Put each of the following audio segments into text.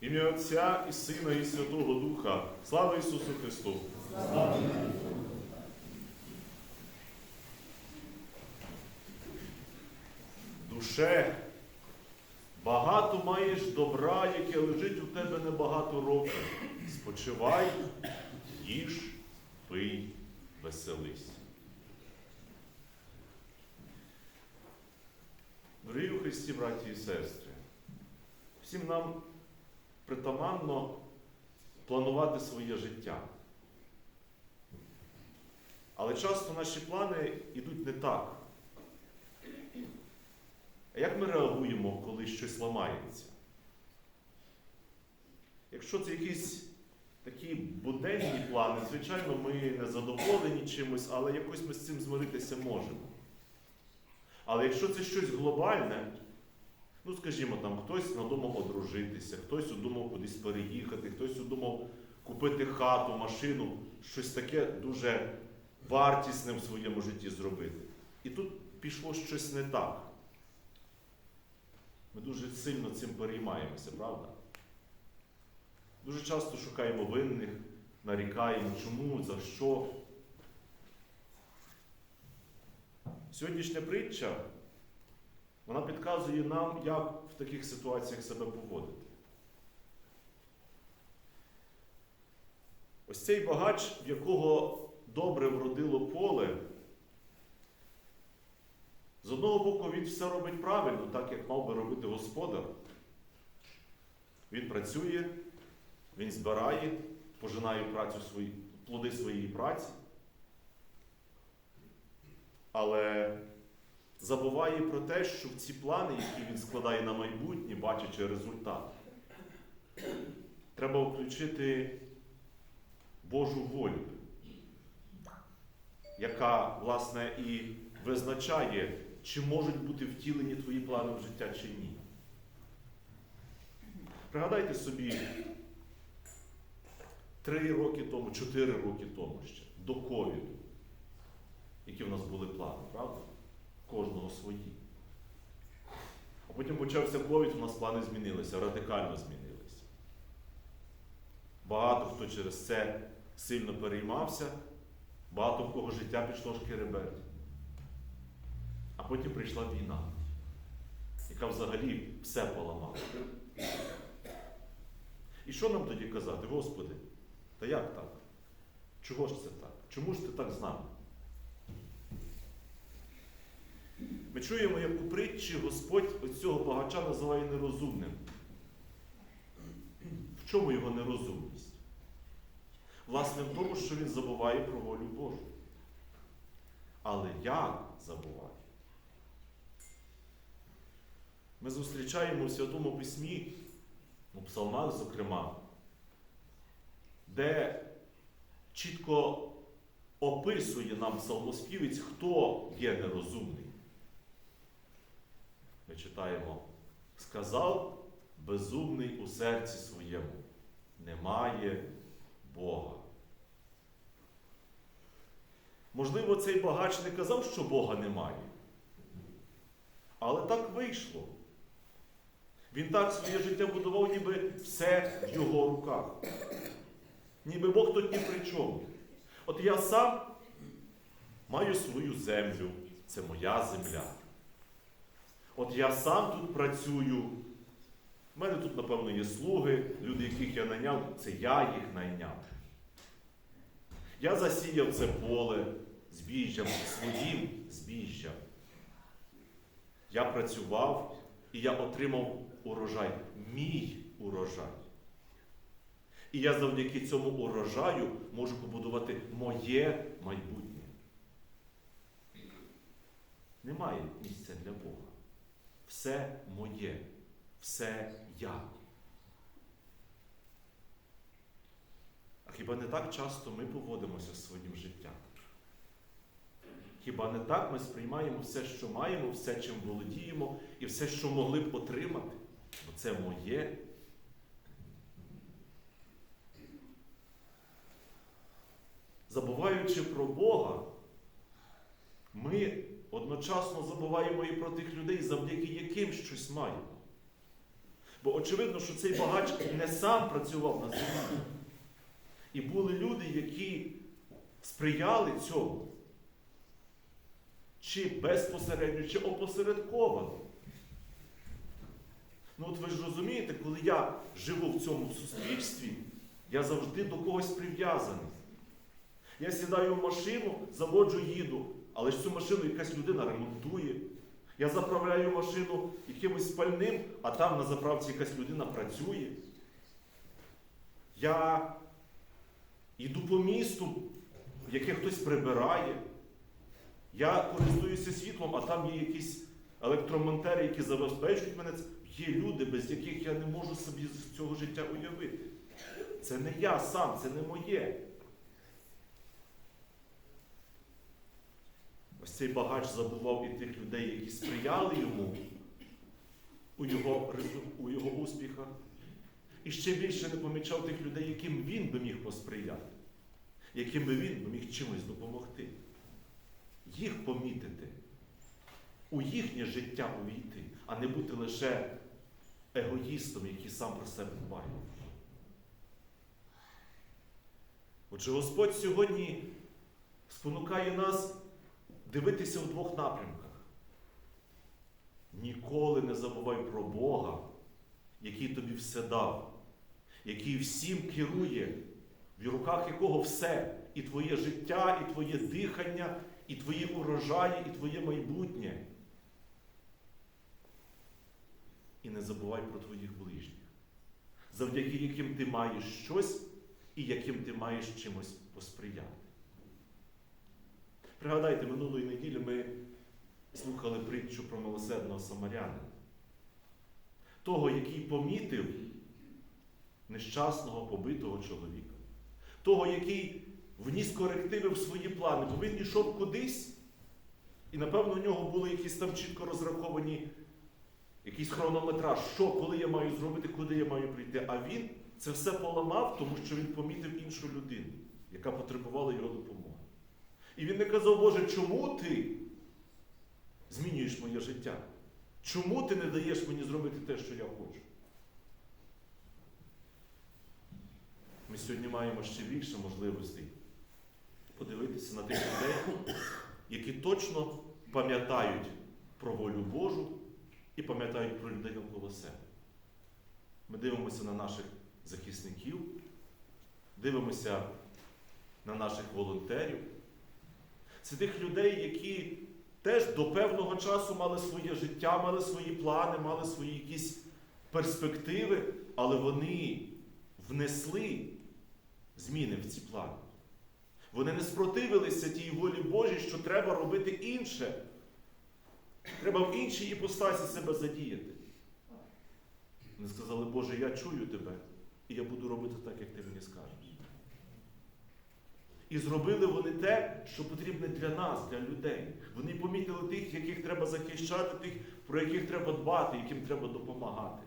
Ім'я Отця і Сина, і Святого Духа. Слава Ісусу Христу! Душе, багато маєш добра, яке лежить у тебе небагато років. Спочивай, їж, пий, веселись. Дорогі Христі, браті і сестри, всім нам притаманно планувати своє життя. Але часто наші плани йдуть не так. А як ми реагуємо, коли щось ламається? Якщо це якісь такі буденні плани, звичайно, ми не задоволені чимось, але якось ми з цим змиритися можемо. Але якщо це щось глобальне, ну скажімо, там хтось надумав одружитися, хтось удумав кудись переїхати, хтось удумав купити хату, машину, щось таке дуже вартісне в своєму житті зробити. І тут пішло щось не так. Ми дуже сильно цим переймаємося, правда? Дуже часто шукаємо винних, нарікаємо, чому, за що. Сьогоднішня притча, вона підказує нам, як в таких ситуаціях себе поводити. Ось цей багач, в якого добре вродило поле, з одного боку, він все робить правильно, так як мав би робити господар. Він працює, він збирає, пожинає працю свої, плоди своєї праці, але забуває про те, що ці плани, які він складає на майбутнє, бачачи результат, треба включити Божу волю, яка, власне, і визначає, чи можуть бути втілені твої плани в життя чи ні. Пригадайте собі, три роки тому, чотири роки тому ще, до ковіду, які в нас були плани, правда? Кожного свої. А потім почався ковід, у нас плани змінилися, радикально змінилися. Багато хто через це сильно переймався, багато в кого життя пішло шкереберть. А потім прийшла війна, яка взагалі все поламала. І що нам тоді казати, Господи? Та як так? Чого ж це так? Чому ж ти так з нами? Ми чуємо, як у притчі Господь оцього багача називає нерозумним. В чому його нерозумність? Власне, в тому, що він забуває про волю Божу. Але як забуває? Ми зустрічаємо у Святому Письмі, у псалмах, зокрема, де чітко описує нам псалмоспівець, хто є нерозумний. Ми читаємо, сказав безумний у серці своєму, немає Бога. Можливо, цей багач не казав, що Бога немає. Але так вийшло. Він так своє життя будував, ніби все в його руках. Ніби Бог тут ні при чому. От я сам маю свою землю, це моя земля. От я сам тут працюю. У мене тут, напевно, є слуги, люди, яких я найняв, це я їх найняв. Я засіяв це поле збіжжям, своїм збіжжям. Я працював і я отримав урожай, мій урожай. І я завдяки цьому урожаю можу побудувати моє майбутнє. Немає місця для Бога. Все моє, все я. А хіба не так часто ми поводимося своїм життям? Хіба не так ми сприймаємо все, що маємо, все, чим володіємо, і все, що могли б отримати? Бо це моє. Забуваючи про Бога, ми одночасно забуваємо і про тих людей, завдяки яким щось маємо. Бо очевидно, що цей багач не сам працював на землі. І були люди, які сприяли цьому. Чи безпосередньо, чи опосередковано. Ну от ви ж розумієте, коли я живу в цьому суспільстві, я завжди до когось прив'язаний. Я сідаю в машину, заводжу, їду, але ж цю машину якась людина ремонтує. Я заправляю машину якимось спальним, а там на заправці якась людина працює. Я йду по місту, яке хтось прибирає. Я користуюся світлом, а там є якісь електромонтери, які забезпечують мене. Є люди, без яких я не можу собі з цього життя уявити. Це не я сам, це не моє. Ось цей багач забував і тих людей, які сприяли йому у його, у його успіхах. І ще більше не помічав тих людей, яким він би міг посприяти, яким би він би міг чимось допомогти. Їх помітити, у їхнє життя увійти, а не бути лише егоїстом, який сам про себе дбає. Отже, Господь сьогодні спонукає нас дивитися в двох напрямках. Ніколи не забувай про Бога, який тобі все дав, який всім керує, в руках якого все, і твоє життя, і твоє дихання, і твої урожаї, і твоє майбутнє. І не забувай про твоїх ближніх, завдяки яким ти маєш щось і яким ти маєш чимось посприяти. Пригадайте, минулої неділі ми слухали притчу про милосердного самарянина, того, який помітив нещасного побитого чоловіка, того, який вніс корективи в свої плани, бо він йшов кудись, і, напевно, у нього були якісь там чітко розраховані якийсь хронометраж, що, коли я маю зробити, куди я маю прийти. А він це все поламав, тому що він помітив іншу людину, яка потребувала його допомоги. І він не казав, Боже, чому ти змінюєш моє життя? Чому ти не даєш мені зробити те, що я хочу? Ми сьогодні маємо ще більше можливостей подивитися на тих людей, які точно пам'ятають про волю Божу і пам'ятають про людей навколо себе. Ми дивимося на наших захисників, дивимося на наших волонтерів. Це тих людей, які теж до певного часу мали своє життя, мали свої плани, мали свої якісь перспективи, але вони внесли зміни в ці плани. Вони не спротивилися тій волі Божій, що треба робити інше. Треба в іншій іпостасі себе задіяти. Вони сказали, Боже, я чую тебе, і я буду робити так, як ти мені скажеш. І зробили вони те, що потрібне для нас, для людей. Вони помітили тих, яких треба захищати, тих, про яких треба дбати, яким треба допомагати.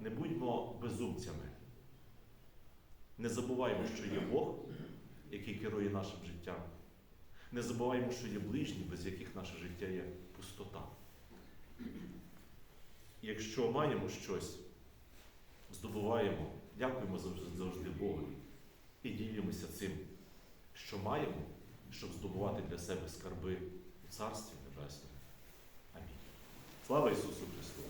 Не будьмо безумцями. Не забуваємо, що є Бог, який керує нашим життям. Не забуваємо, що є ближні, без яких наше життя є пустота. Якщо маємо щось, здобуваємо, дякуємо завжди, Богу і ділимося цим, що маємо, щоб здобувати для себе скарби у Царстві Небесному. Амінь. Слава Ісусу Христу!